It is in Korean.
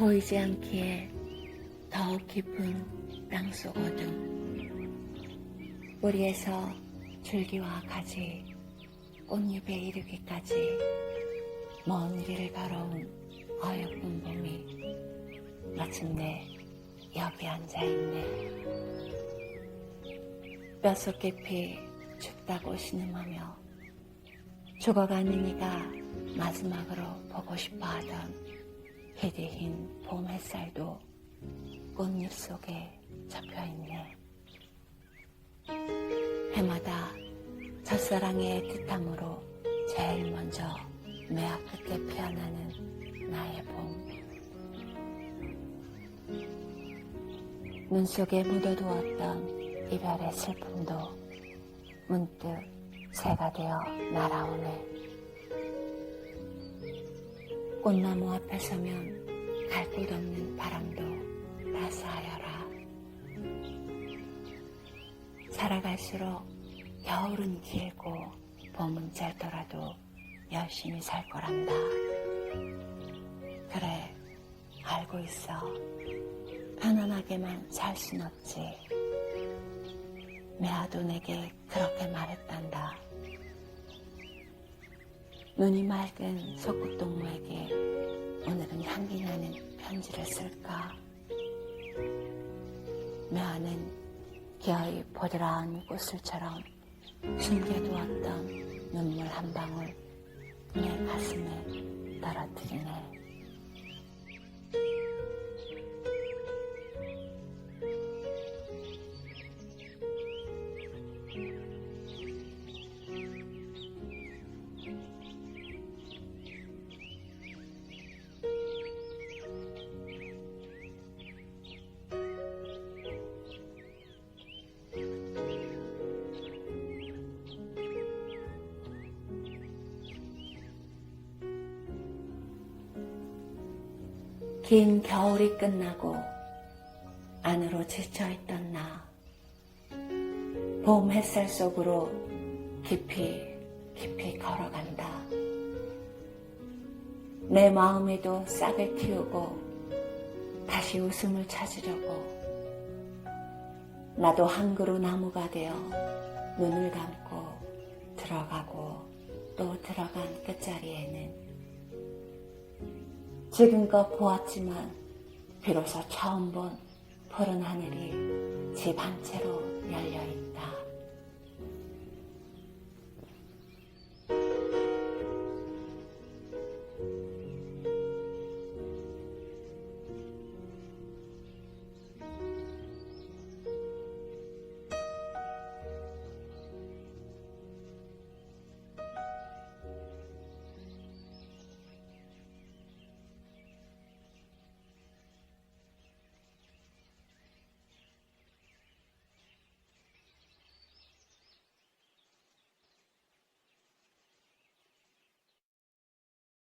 보이지 않기에 더욱 깊은 땅속 어둠 뿌리에서 줄기와 가지 꽃잎에 이르기까지 먼 길을 걸어온 어여쁜 봄이 마침내 여기 앉아있네. 뼛속 깊이 춥다고 신음하며 죽어가는 이가 마지막으로 보고 싶어 하던 희디흰 봄 햇살도 꽃잎 속에 잡혀있네. 해마다 첫사랑의 뜻함으로 제일 먼저 매화 끝에 피어나는 나의 봄. 눈 속에 묻어두었던 이별의 슬픔도 문득 새가 되어 날아오네. 꽃나무 앞에 서면 갈 곳 없는 바람도 따스하여라. 살아갈수록 겨울은 길고 봄은 짧더라도 열심히 살 거란다. 그래, 알고 있어. 편안하게만 살순 없지. 매화도 내게 그렇게 말했단다. 눈이 맑은 소꿉동무에게 오늘은 향기 나는 편지를 쓸까? 매화는 기어이 보드라운 꽃술처럼 숨겨두었던 눈물 한 방울 내 가슴에 떨어뜨리네. 긴 겨울이 끝나고 안으로 지쳐있던 나. 봄 햇살 속으로 깊이 깊이 걸어간다. 내 마음에도 싹을 틔우고 다시 웃음을 찾으려고 나도 한 그루 나무가 되어 눈을 감고 들어가고 또 들어간 끝자리에는 지금껏 보았지만 비로소 처음 본 푸른 하늘이 집 한 채로 열려 있다.